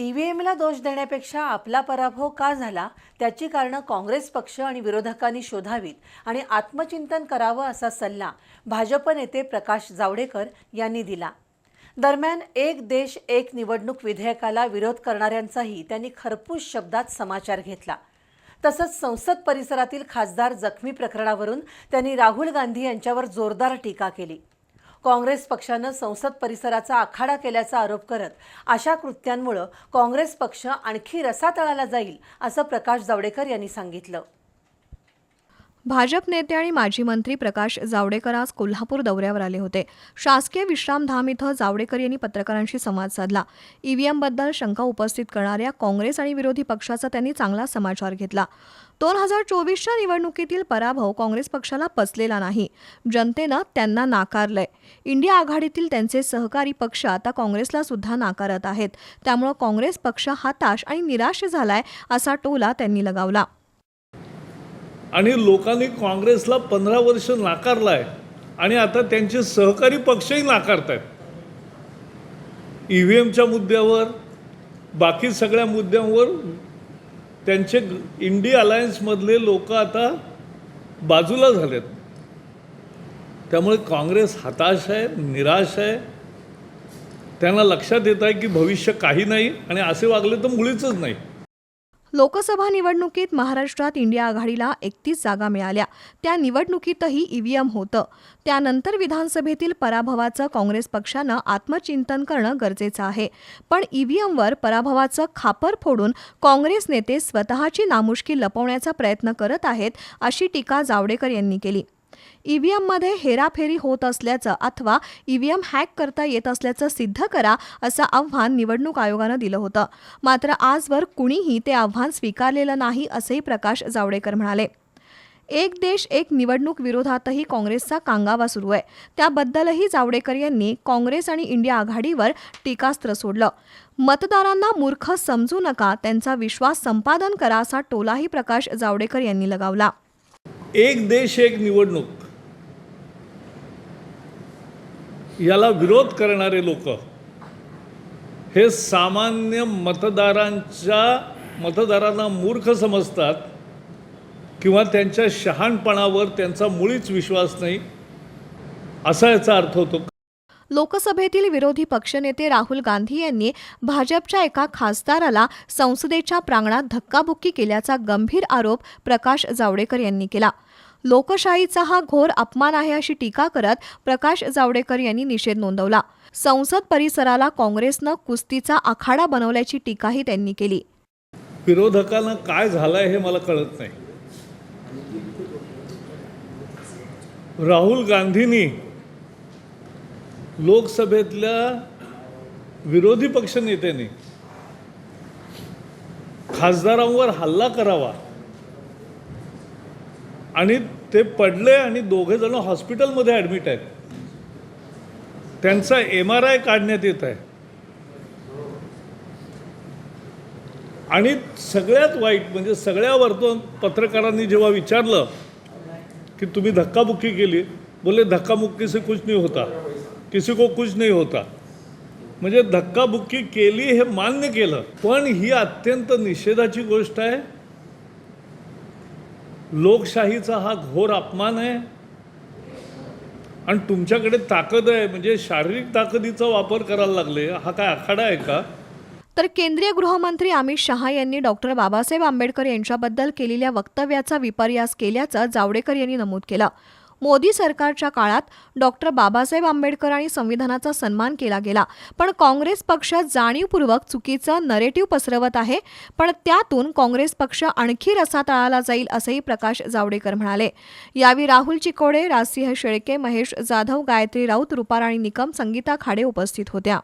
ईव्हीएमला दोष देण्यापेक्षा आपला पराभव का झाला? त्याची कारणं काँग्रेस पक्ष आणि विरोधकांनी शोधावीत आणि आत्मचिंतन करावं असा सल्ला भाजप नेते प्रकाश जावडेकर यांनी दिला. दरम्यान एक देश एक निवडणूक विधेयकाला विरोध करणाऱ्यांचाही त्यांनी खरपूस शब्दात समाचार घेतला. तसंच संसद परिसरातील खासदार जखमी प्रकरणावरून त्यांनी राहुल गांधी यांच्यावर जोरदार टीका केली. काँग्रेस पक्षानं संसद परिसराचा आखाडा केल्याचा आरोप करत अशा कृत्यांमुळं काँग्रेस पक्ष आणखी रसातळाला जाईल असं प्रकाश जावडेकर यांनी सांगितलं. भाजप नेते आणि माजी मंत्री प्रकाश जावडेकर आज कोल्हापूर दौऱ्यावर आले होते. शासकीय विश्रामधाम इथं जावडेकर यांनी पत्रकारांशी संवाद साधला. ईव्हीएमबद्दल शंका उपस्थित करणाऱ्या काँग्रेस आणि विरोधी पक्षाचा त्यांनी चांगला समाचार घेतला. दोन हजार चोवीसच्या निवडणुकीतील पराभव काँग्रेस पक्षाला पचलेला नाही. जनतेनं त्यांना नाकारलंय. इंडिया आघाडीतील त्यांचे सहकारी पक्ष आता काँग्रेसला सुद्धा नाकारत आहेत. त्यामुळं काँग्रेस पक्ष हताश आणि निराश झालाय असा टोला त्यांनी लगावला. आणि लोकांनी काँग्रेसला पंधरा वर्ष नाकारला आहे आणि आता त्यांचे सहकारी पक्षही नाकारत आहेत ई व्ही एमच्या मुद्द्यावर बाकी सगळ्या मुद्द्यांवर त्यांचे इंडिया अलायन्समधले लोक आता बाजूला झालेत. त्यामुळे काँग्रेस हताश आहे निराश आहे. त्यांना लक्षात येत आहे की भविष्य काही नाही आणि असे वागले तर मुळीच नाही. लोकसभा निवडणुकीत महाराष्ट्रात इंडिया आघाडीला एकतीस जागा मिळाल्या. त्या निवडणुकीतही ईव्हीएम होतं. त्यानंतर विधानसभेतील पराभवाचं काँग्रेस पक्षानं आत्मचिंतन करणं गरजेचं आहे. पण ईव्हीएमवर पराभवाचं खापर फोडून काँग्रेस नेते स्वतःची नामुष्की लपवण्याचा प्रयत्न करत आहेत अशी टीका जावडेकर यांनी केली. ईव्हीएममध्ये हेराफेरी होत असल्याचं अथवा ईव्हीएम हॅक करता येत असल्याचं सिद्ध करा असं आव्हान निवडणूक आयोगानं दिलं होतं. मात्र आजवर कुणीही ते आव्हान स्वीकारलेलं नाही असंही प्रकाश जावडेकर म्हणाले. एक देश एक निवडणूक विरोधातही काँग्रेसचा कांगावा सुरू आहे. त्याबद्दलही जावडेकर यांनी काँग्रेस आणि इंडिया आघाडीवर टीकास्त्र सोडलं. मतदारांना मूर्ख समजू नका त्यांचा विश्वास संपादन करा असा टोलाही प्रकाश जावडेकर यांनी लगावला. एक देश एक निवडणूक याला विरोध करणारे लोक हे सामान्य मतदारांच्या मतदारांना मूर्ख समजतात किंवा त्यांच्या शहाणपणावर त्यांचा मुळीच विश्वास नाही असा याचा अर्थ होतो. लोकसभेतील विरोधी पक्षनेते राहुल गांधी यांनी भाजपच्या एका खासदाराला संसदेच्या प्रांगणात धक्काबुक्की केल्याचा गंभीर आरोप प्रकाश जावडेकर यांनी केला. लोकशाहीचा हा घोर अपमान आहे अशी टीका करत प्रकाश जावडेकर यांनी निषेध नोंदवला. संसद परिसराला काँग्रेसनं कुस्तीचा आखाडा बनवल्याची टीकाही त्यांनी केली. विरोधकांना काय झालंय हे मला कळत नाही. राहुल गांधींनी लोकसभेतल्या विरोधी पक्षनेत्याने खासदारांवर हल्ला करावा. आणि ते पडले आणि दोघे जण हॉस्पिटलमध्ये ॲडमिट आहेत. त्यांचा एम आर आय काढण्यात येत आहे. आणि सगळ्यात वाईट म्हणजे सगळ्या वर्तमान पत्रकारांनी जेव्हा विचारलं कि तुम्ही धक्काबुक्की केली बोले धक्काबुक्की से कुछ नहीं होता. किसी को कुछ नहीं होता. म्हणजे धक्काबुक्की केली हे मान्य केलं. पण ही अत्यंत निषेधाची गोष्ट आहे. लोकशाहीचा हा घोर अपमान आहे. आणि तुमच्याकडे ताकद आहे म्हणजे शारीरिक ताकदीचा वापर करायला लागले. हा काय आखाडा आहे का? तर केंद्रीय गृहमंत्री अमित शहा यांनी डॉक्टर बाबासाहेब आंबेडकर यांच्याबद्दल केलेल्या वक्तव्याचा विपर्यास केल्याचं जावडेकर यांनी नमूद केलं. मोदी सरकारच्या काळात डॉक्टर बाबासाहेब आंबेडकर आणि संविधानाचा सन्मान केला गेला. पण काँग्रेस पक्ष जाणीवपूर्वक चुकीचं नरेटिव्ह पसरवत आहे. पण त्यातून काँग्रेस पक्ष आणखी रसातळाला जाईल असंही प्रकाश जावडेकर म्हणाले. यावेळी राहुल चिकोडे राजसिंह शेळके महेश जाधव गायत्री राऊत रुपाराणी निकम संगीता खाडे उपस्थित होत्या.